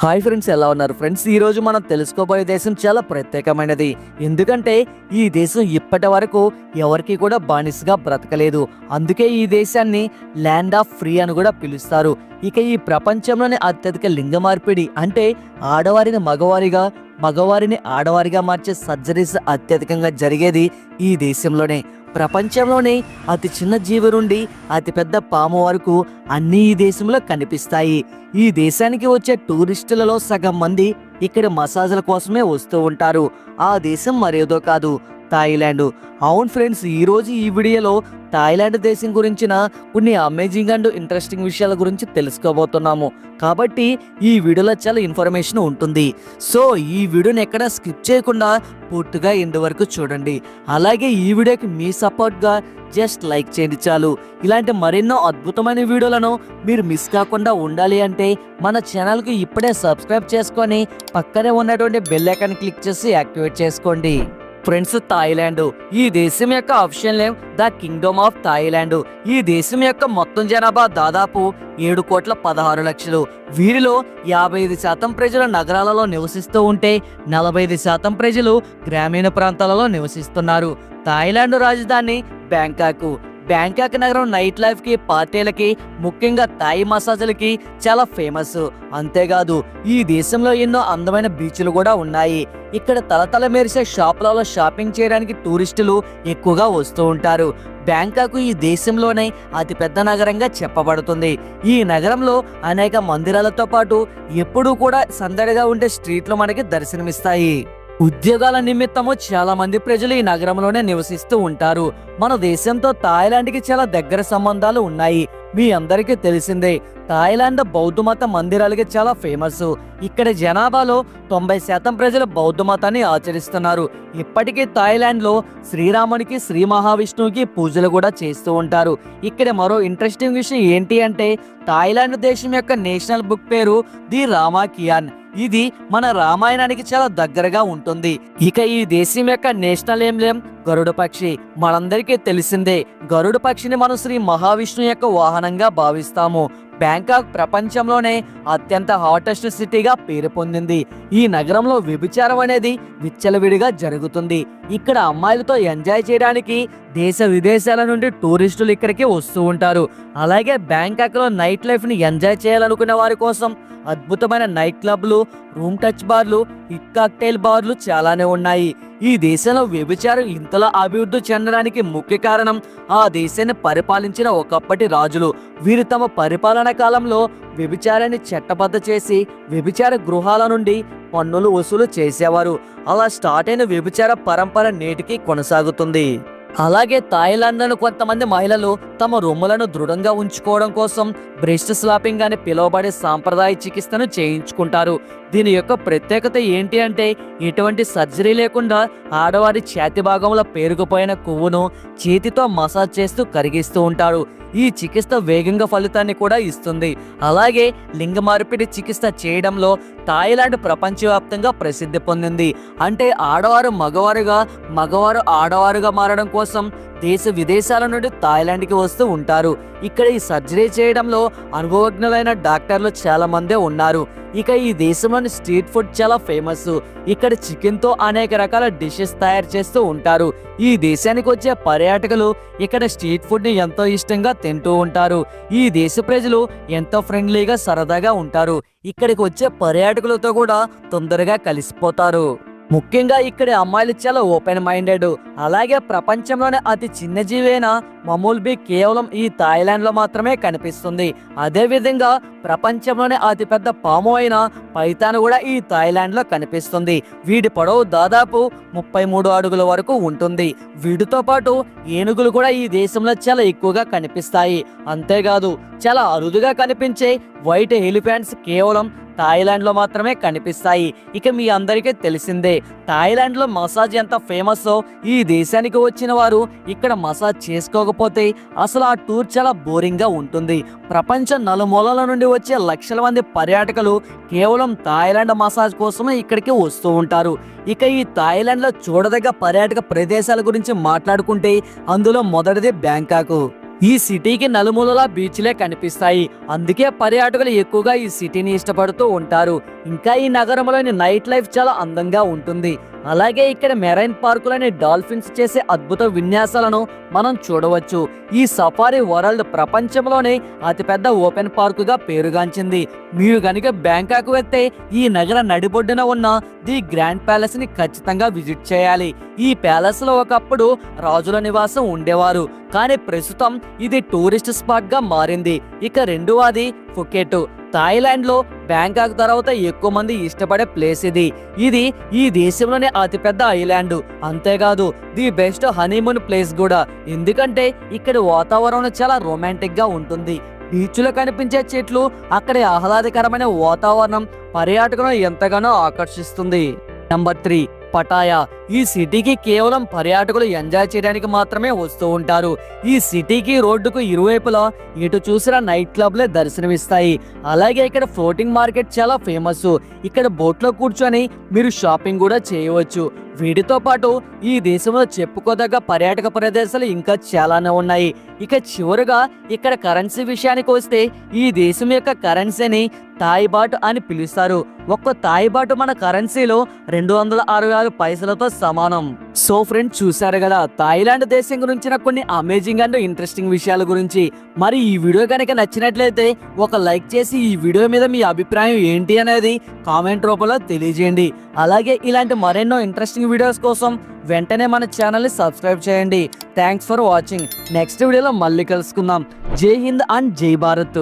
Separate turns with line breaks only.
Hi friends ఎలా ఉన్నారు? Friends ఈ రోజు మనం తెలుసుకోబోయే దేశం చాలా ప్రత్యేకమైనది. ఎందుకంటే ఈ దేశం ఇప్పటి వరకు ఎవరికి కూడా బానిసగా బ్రతకలేదు. అందుకే ఈ దేశాన్ని ల్యాండ్ ఆఫ్ ఫ్రీ అని కూడా పిలుస్తారు. ఇక ఈ ప్రపంచంలోనే అత్యధిక లింగ మార్పిడి అంటే ఆడవారిని మగవారిగా మగవారిని ఆడవారిగా మార్చే సర్జరీస్ అత్యధికంగా జరిగేది ఈ దేశంలోనే. ప్రపంచంలోనే అతి చిన్న జీవి నుండి అతిపెద్ద పాము వరకు అన్ని ఈ దేశంలో కనిపిస్తాయి. ఈ దేశానికి వచ్చే టూరిస్టులలో సగం మంది ఇక్కడ మసాజ్ల కోసమే వస్తూ ఉంటారు. ఆ దేశం మరేదో కాదు. థాయిలాండ్. అవును ఫ్రెండ్స్ ఈ రోజు ఈ వీడియోలో థాయిలాండ్ దేశం గురించిన కొన్ని అమేజింగ్ అండ్ ఇంట్రెస్టింగ్ విషయాల గురించి తెలుసుకోబోతున్నాము. కాబట్టి ఈ వీడియోలో చాలా ఇన్ఫర్మేషన్ ఉంటుంది. సో ఈ వీడియోని ఎక్కడ స్కిప్ చేయకుండా పూర్తిగా ఎండ్ వరకు చూడండి. అలాగే ఈ వీడియోకి మీ సపోర్ట్గా జస్ట్ లైక్ చేయండి చాలు. ఇలాంటి మరెన్నో అద్భుతమైన వీడియోలను మీరు మిస్ కాకుండా ఉండాలి అంటే మన ఛానల్కి ఇప్పుడే సబ్స్క్రైబ్ చేసుకొని పక్కనే ఉన్నటువంటి బెల్ ఐకాన్ క్లిక్ చేసి యాక్టివేట్ చేసుకోండి. ఫ్రెండ్స్ థాయిలాండ్ ఈ దేశం యొక్క option name the kingdom of Thailand ఈ దేశం యొక్క మొత్తం జనాభా దాదాపు ఏడు కోట్ల పదహారు లక్షలు. వీరిలో యాభై ఐదు శాతం ప్రజలు నగరాలలో నివసిస్తూ ఉంటే నలభై ఐదు శాతం ప్రజలు గ్రామీణ ప్రాంతాలలో నివసిస్తున్నారు. థాయిలాండ్ రాజధాని బ్యాంకాక్. బ్యాంకాక్ నగరం నైట్ లైఫ్కి పార్టీలకి ముఖ్యంగా థాయి మసాజులకి చాలా ఫేమస్ అంతేకాదు ఈ దేశంలో ఎన్నో అందమైన బీచ్లు కూడా ఉన్నాయి. ఇక్కడ తలతల మెరిసే షాపులలో షాపింగ్ చేయడానికి టూరిస్టులు ఎక్కువగా వస్తూ ఉంటారు. బ్యాంకాక్ ఈ దేశంలోనే అతిపెద్ద నగరంగా చెప్పబడుతుంది. ఈ నగరంలో అనేక మందిరాలతో పాటు ఎప్పుడూ కూడా సందడిగా ఉండే స్ట్రీట్లు మనకి దర్శనమిస్తాయి. ఉద్యోగాల నిమిత్తము చాలా మంది ప్రజలు ఈ నగరంలోనే నివసిస్తూ ఉంటారు. మన దేశంతో థాయిలాండ్కి చాలా దగ్గర సంబంధాలు ఉన్నాయి. మీ అందరికీ తెలిసిందే థాయిలాండ్ బౌద్ధ మత మందిరాలకి చాలా ఫేమస్. ఇక్కడ జనాభాలో తొంభై శాతం ప్రజలు బౌద్ధ మతాన్ని ఆచరిస్తున్నారు. ఇప్పటికీ థాయిలాండ్లో శ్రీరామునికి శ్రీ మహావిష్ణువుకి పూజలు కూడా చేస్తూ ఉంటారు. ఇక్కడ మరో ఇంట్రెస్టింగ్ విషయం ఏంటి అంటే థాయిలాండ్ దేశం యొక్క నేషనల్ బుక్ పేరు ది రామాకియాన్. ఇది మన రామాయణానికి చాలా దగ్గరగా ఉంటుంది. ఇక ఈ దేశం యొక్క నేషనల్ ఎంబ్లెం గరుడ పక్షి మనందరికీ తెలిసిందే. గరుడ పక్షిని మనం శ్రీ మహావిష్ణు యొక్క వాహనంగా భావిస్తాము. బ్యాంకాక్ ప్రపంచంలోనే అత్యంత హాటెస్ట్ సిటీగా పేరు పొందింది. ఈ నగరంలో వ్యభిచారం అనేది విచ్చలవిడిగా జరుగుతుంది. ఇక్కడ అమ్మాయిలతో ఎంజాయ్ చేయడానికి దేశ విదేశాల నుండి టూరిస్టులు ఇక్కడికి వస్తూ ఉంటారు. అలాగే బ్యాంకాక్లో నైట్ లైఫ్ని ఎంజాయ్ చేయాలనుకునే వారి కోసం అద్భుతమైన నైట్ క్లబ్లు రూమ్ టచ్ బార్లు హిట్ కాక్టైల్ బార్లు చాలానే ఉన్నాయి. ఈ దేశంలో వ్యభిచారం ఇంతలా అభివృద్ధి చెందడానికి ముఖ్య కారణం ఆ దేశాన్ని పరిపాలించిన ఒకప్పటి రాజులు. వీరు తమ పరిపాలన కాలంలో వ్యభిచారాన్ని చట్టబద్ధ చేసి వ్యభిచార గృహాల నుండి పన్నులు వసూలు చేసేవారు. అలా స్టార్ట్ అయిన వ్యభిచార పరంపర నేటికి కొనసాగుతుంది. అలాగే థాయిలాండ్లో కొంతమంది మహిళలు తమ రొమ్ములను దృఢంగా ఉంచుకోవడం కోసం బ్రెస్ట్ స్లాపింగ్ అని పిలువబడే సాంప్రదాయ చికిత్సను చేయించుకుంటారు. దీని యొక్క ప్రత్యేకత ఏంటి అంటే ఎటువంటి సర్జరీ లేకుండా ఆడవారి ఛాతి భాగంలో పేరుకుపోయిన కొవ్వును చేతితో మసాజ్ చేస్తూ కరిగిస్తూ ఉంటారు. ఈ చికిత్స వేగంగా ఫలితాన్ని కూడా ఇస్తుంది. అలాగే లింగ మార్పిడి చికిత్స చేయడంలో థాయిలాండ్ ప్రపంచవ్యాప్తంగా ప్రసిద్ధి పొందింది. అంటే ఆడవారు మగవారుగా మగవారు ఆడవారుగా మారడం కోసం దేశ విదేశాల నుండి థాయిలాండ్కి వస్తూ ఉంటారు. ఇక్కడ ఈ సర్జరీ చేయడంలో అనుభవజ్ఞులైన డాక్టర్లు చాలా మందే ఉన్నారు. ఇక ఈ దేశంలోని స్ట్రీట్ ఫుడ్ చాలా ఫేమస్ ఇక్కడ చికెన్తో అనేక రకాల డిషెస్ తయారు చేస్తూ ఉంటారు. ఈ దేశానికి వచ్చే పర్యాటకులు ఇక్కడ స్ట్రీట్ ఫుడ్ని ఎంతో ఇష్టంగా తింటూ ఉంటారు. ఈ దేశ ప్రజలు ఎంతో ఫ్రెండ్లీగా సరదాగా ఉంటారు. ఇక్కడికి వచ్చే పర్యాటకులతో కూడా తొందరగా కలిసిపోతారు. ముఖ్యంగా ఇక్కడ అమ్మాయిలు చాలా ఓపెన్ మైండెడ్. అలాగే ప్రపంచంలోనే అతి చిన్న జీవైన మమూల్ బీ కేవలం ఈ థాయిలాండ్లో మాత్రమే కనిపిస్తుంది. అదే విధంగా ప్రపంచంలోనే అతిపెద్ద పాము అయిన పైతాన్ కూడా ఈ థాయిలాండ్లో కనిపిస్తుంది. వీడి పొడవు దాదాపు ముప్పై మూడు అడుగుల వరకు ఉంటుంది. వీటితో పాటు ఏనుగులు కూడా ఈ దేశంలో చాలా ఎక్కువగా కనిపిస్తాయి. అంతేకాదు చాలా అరుదుగా కనిపించే వైట్ ఎలిఫెంట్స్ కేవలం థాయిలాండ్లో మాత్రమే కనిపిస్తాయి. ఇక మీ అందరికీ తెలిసిందే థాయిలాండ్లో మసాజ్ ఎంత ఫేమస్ ఈ దేశానికి వచ్చిన వారు ఇక్కడ మసాజ్ చేసుకోకపోతే అసలు ఆ టూర్ చాలా బోరింగ్గా ఉంటుంది. ప్రపంచ నలుమూలల నుండి వచ్చే లక్షల మంది పర్యాటకులు కేవలం థాయిలాండ్ మసాజ్ కోసమే ఇక్కడికి వస్తూ ఉంటారు. ఇక ఈ థాయిలాండ్లో చూడదగ్గ పర్యాటక ప్రదేశాల గురించి మాట్లాడుకుంటే అందులో మొదటిది బ్యాంకాక్. ఈ సిటీకి నలుమూలలా బీచ్లే కనిపిస్తాయి. అందుకే పర్యాటకులు ఎక్కువగా ఈ సిటీని ఇష్టపడుతూ ఉంటారు. ఇంకా ఈ నగరంలోని నైట్ లైఫ్ చాలా అందంగా ఉంటుంది. అలాగే ఇక్కడ మెరైన్ పార్కులోని డాల్ఫిన్స్ చేసే అద్భుత విన్యాసాలను మనం చూడవచ్చు. ఈ సఫారీ వరల్డ్ ప్రపంచంలోనే అతిపెద్ద ఓపెన్ పార్కుగా పేరుగాంచింది. మీరు గనుక బ్యాంకాక్ వెళ్తే ఈ నగర నడిబొడ్డున ఉన్న ది గ్రాండ్ ప్యాలెస్ని ఖచ్చితంగా విజిట్ చేయాలి. ఈ ప్యాలెస్లో ఒకప్పుడు రాజుల నివాసం ఉండేవారు. కానీ ప్రస్తుతం ఇది టూరిస్ట్ స్పాట్గా మారింది. ఇక రెండవది ఫుకెట్. థాయిలాండ్లో బ్యాంకాక్ తర్వాత ఎక్కువ మంది ఇష్టపడే ప్లేస్ ఇది. ఇది ఈ దేశంలోనే అతిపెద్ద ఐలాండ్. అంతేకాదు ది బెస్ట్ హనీమూన్ ప్లేస్ కూడా. ఎందుకంటే ఇక్కడ వాతావరణం చాలా రొమాంటిక్గా ఉంటుంది. బీచ్లో కనిపించే చెట్లు అక్కడి ఆహ్లాదకరమైన వాతావరణం పర్యాటకులను ఎంతగానో ఆకర్షిస్తుంది. Number three Pattaya. ఈ సిటీకి కేవలం పర్యాటకులు ఎంజాయ్ చేయడానికి మాత్రమే వస్తూ ఉంటారు. ఈ సిటీకి రోడ్డుకు ఇరువైపులా ఇటు చూసిన నైట్ క్లబ్లే దర్శనమిస్తాయి. అలాగే ఇక్కడ ఫ్లోటింగ్ మార్కెట్ చాలా ఫేమస్ ఇక్కడ బోట్లో కూర్చొని మీరు షాపింగ్ కూడా చేయవచ్చు. వీటితో పాటు ఈ దేశంలో చెప్పుకోదగ్గ పర్యాటక ప్రదేశాలు ఇంకా చాలానే ఉన్నాయి. ఇక చివరగా ఇక్కడ కరెన్సీ విషయానికి వస్తే ఈ దేశం యొక్క కరెన్సీని తాయిబాటు అని పిలుస్తారు. ఒక్క తాయిబాటు మన కరెన్సీలో రెండు వందల అరవై ఆరు పైసలతో సమానం. సో ఫ్రెండ్ చూసారు కదా థాయిలాండ్ దేశం గురించిన కొన్ని అమేజింగ్ అండ్ ఇంట్రెస్టింగ్ విషయాల గురించి. మరి ఈ వీడియో కనుక నచ్చినట్లయితే ఒక లైక్ చేసి ఈ వీడియో మీద మీ అభిప్రాయం ఏంటి అనేది కామెంట్ రూపంలో తెలియజేయండి. అలాగే ఇలాంటి మరెన్నో ఇంట్రెస్టింగ్ వీడియోస్ కోసం వెంటనే మన ఛానల్ని సబ్స్క్రైబ్ చేయండి. Thanks for watching. నెక్స్ట్ వీడియోలో మళ్ళీ కలుసుకుందాం. జై హింద్ అండ్ జై భారత్.